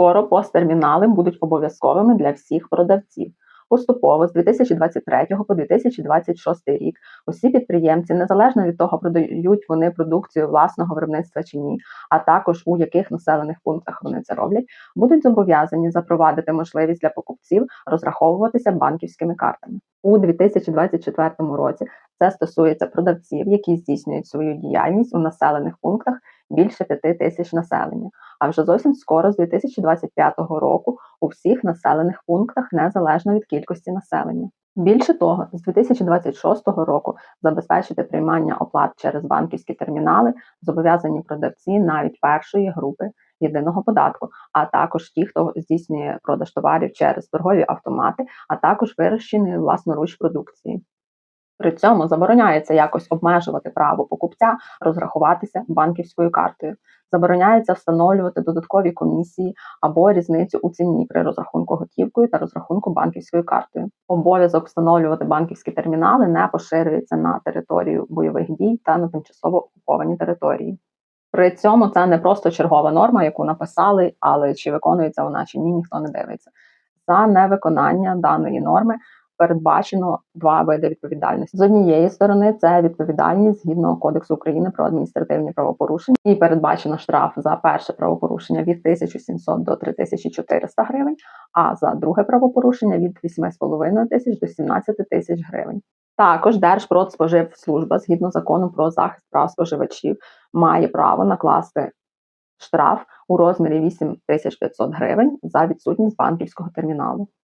Скоро посттермінали будуть обов'язковими для всіх продавців. Поступово з 2023 по 2026 рік усі підприємці, незалежно від того, продають вони продукцію власного виробництва чи ні, а також у яких населених пунктах вони це роблять, будуть зобов'язані запровадити можливість для покупців розраховуватися банківськими картами. У 2024 році це стосується продавців, які здійснюють свою діяльність у населених пунктах більше 5 тисяч населення. А вже зовсім скоро, з 2025 року, у всіх населених пунктах незалежно від кількості населення. Більше того, з 2026 року забезпечити приймання оплат через банківські термінали зобов'язані продавці навіть першої групи єдиного податку, а також ті, хто здійснює продаж товарів через торгові автомати, а також вирощеної власноруч продукції. При цьому забороняється якось обмежувати право покупця розрахуватися банківською картою. Забороняється встановлювати додаткові комісії або різницю у ціні при розрахунку готівкою та розрахунку банківською картою. Обов'язок встановлювати банківські термінали не поширюється на територію бойових дій та на тимчасово окуповані території. При цьому це не просто чергова норма, яку написали, але чи виконується вона чи ні, ніхто не дивиться. За невиконання даної норми передбачено два види відповідальності. З однієї сторони, це відповідальність згідно Кодексу України про адміністративні правопорушення, і передбачено штраф за перше правопорушення від 1700 до 3400 гривень, а за друге правопорушення від 8,5 тисяч до 17 тисяч гривень. Також Держпродспоживслужба, згідно закону про захист прав споживачів, має право накласти штраф у розмірі 8500 гривень за відсутність банківського терміналу.